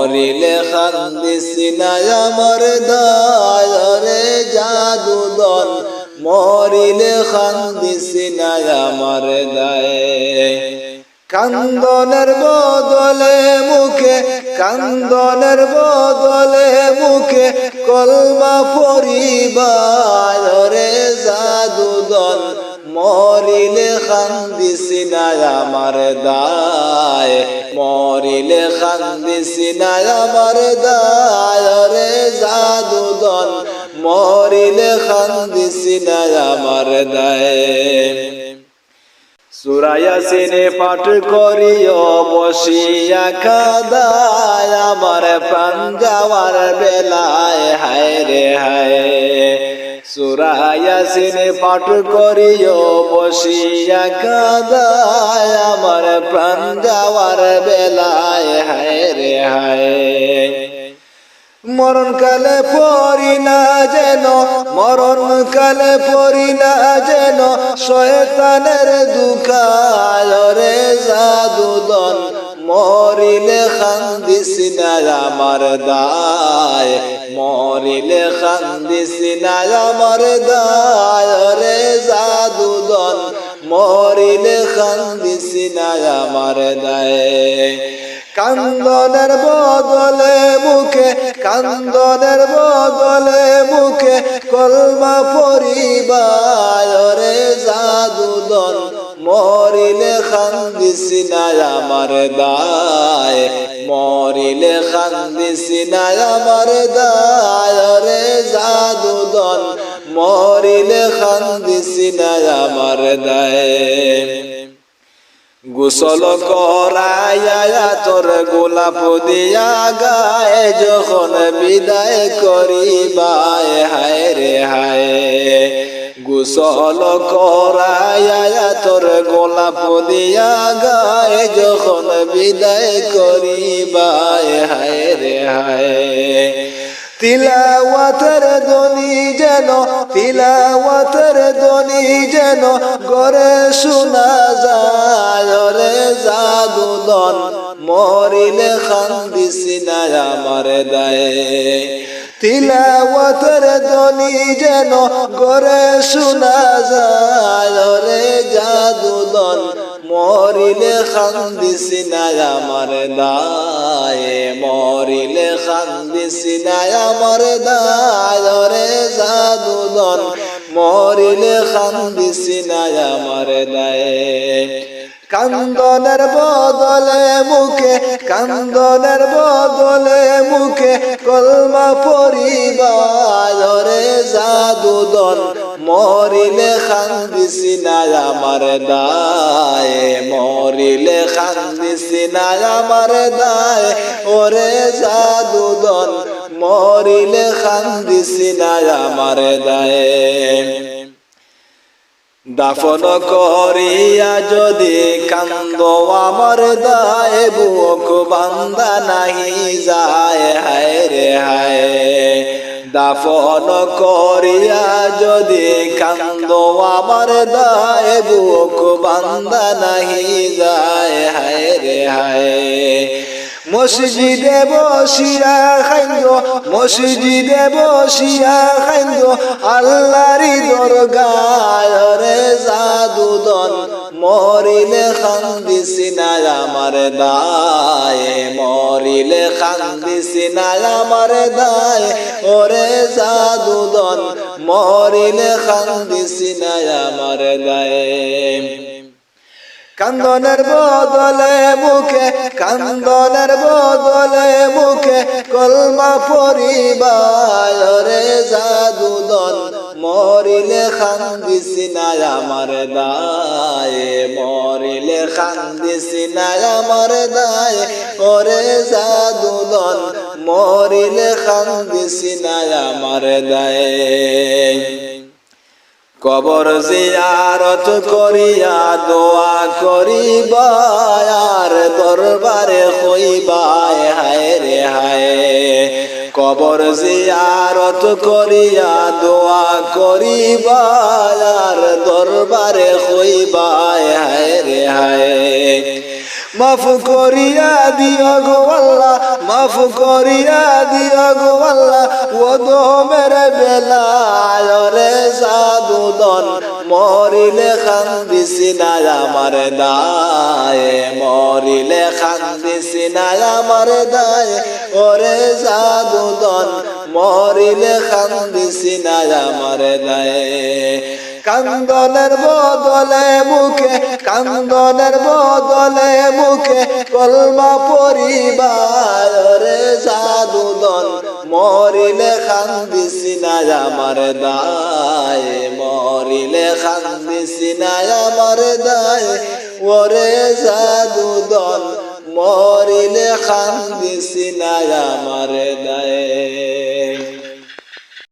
মরিলে খান্দিসি না আমার দায় রে জাদুদন মরিলে খান্দিসি না আমার দায়। কান্দনের বদলে মুখে, কান্দনের বদলে মুখে কলমা পরিবার জাদুদন মরিলে খান্দিসি না আমার দায়। মরিলে খান্দিসি না আমার দায় রে জাদুদন মরিলে খান্দিসি না আমার দায়। সুরায়াসিনে পাঠ করিও, বসিয়া কাদায় আমার প্রাণ যাওয়ার বেলায়, হায় রে হায়। সুরায়াসিনে পাঠ করিও, বসিয়া কাদায়, আমার প্রাণ যাওয়ার বেলায়, হায় রে হায়। মরণ কালে পড়ি না যেন মরণ কালে পড়ি না যেন, শয়তানের দুকায় রে জাদুদন মরিলে খান্দিসি না আমার দায়, মরিলে খান্দিসি না আমার দায়, রে জাদুদন, মরিলে খান্দিসি না আমার দায়। কান্দনের বদলে মুখে, কান্দনের বদলে মুখে কলমা পরিবার জাদুদন মরিলে খান্দিসি না আমার দায়, মরিলে খান্দিসি না আমার দায় রে জাদুদন মরিলে খান্দিসি না আমার দায়। গোসল করাইয়া তোর গোলাপ দিয়া গায়ে যখন বিদায় করিবায়, হায় রে হায়। গোসল করাইয়া তোর গোলাপ দিয়া গায়ে যখন বিদায় করিবায়, হায় রে হায়। তিলাওয়াতের যেন তিলাওয়াতের দনি যেন গরে শোনা যায়। রে জাদুদন, মরিলে খান্দিসি না আমার দায়ে। তিলাওয়াতের দনি যেন গরে শোনা যায়। রে জাদুদন মরিলে খান্দিসি না আমার দায়ে, মরিলে খান্দিসি না আমার দায় রে জাদুদন, মরিলে খান্দিসি না আমার দায়ে। কান্দনের বদলে মুখে, কান্দনের বদলে মুখে কলমা পরিবার জাদুদন মরিলে খান্দিসি না আমার দায়, মরিলে খান্দিসি না আমার দায়। ওরে জাদুদন, মরিলে খান্দিসি না আমার দায়। দাফন করিয়া যদি কান্দ আমার দায়, বুক বান্দা নাহি যায়, হায় রে হায়। দাফন করিয়া যদি কান্দ, আমার দায় বুক বান্দা নাহি যায়। হায় রে হায়। মসজিদে বসিয়া খাইন্দ মসজিদে বসিয়া খাইন্দ আল্লাহরি দরগায় রে জাদুদন মরিলে খান্দিসি না আমার দায়। মরিলে খান্দিসি না আমার দায়। ওরে জাদুদন, মরিলে খান্দিসি না দায়। কান্দনের বদলে মুখে, কান্দনের বদলে মুখে কলমা পরিবার রে জাদুদন মরিলে খান্দিসি না আমার দায়, মরিলে খান্দিসি না আমার দায়, ওরে জাদুদন মরিলে খান্দিসি না আমার দায়। কবর জিয়ারত করিয়া দোয়া করিবা, আর দরবারে হায় কবর জিয়ারত করিয়া দোয়া করিবা, আর দরবারে হইবায়, হায় রে হায়। মাফ করিয়া দিও গো আল্লাহ, মাফ করিয়া দিও গো আল্লাহ ও দো মেরে বেলা রে সাধুদন মরিলে খান্দিসি না আমার দায়, মরিলে খান্দিসি না আমার দায়। ওরে সাধুদন মরিলে খান্দিসি না আমার দায়। কান্দনের বদলে মুখে, কান্দনের বদলে মুখে কলমা পরিবার রে সাধুদন মরিলে খান্দিসি না আমার দায়। মরিলে খান্দিসি না আমার দায়, ওরে সাধুদন মরিলে খান্দিসি না আমার দায়।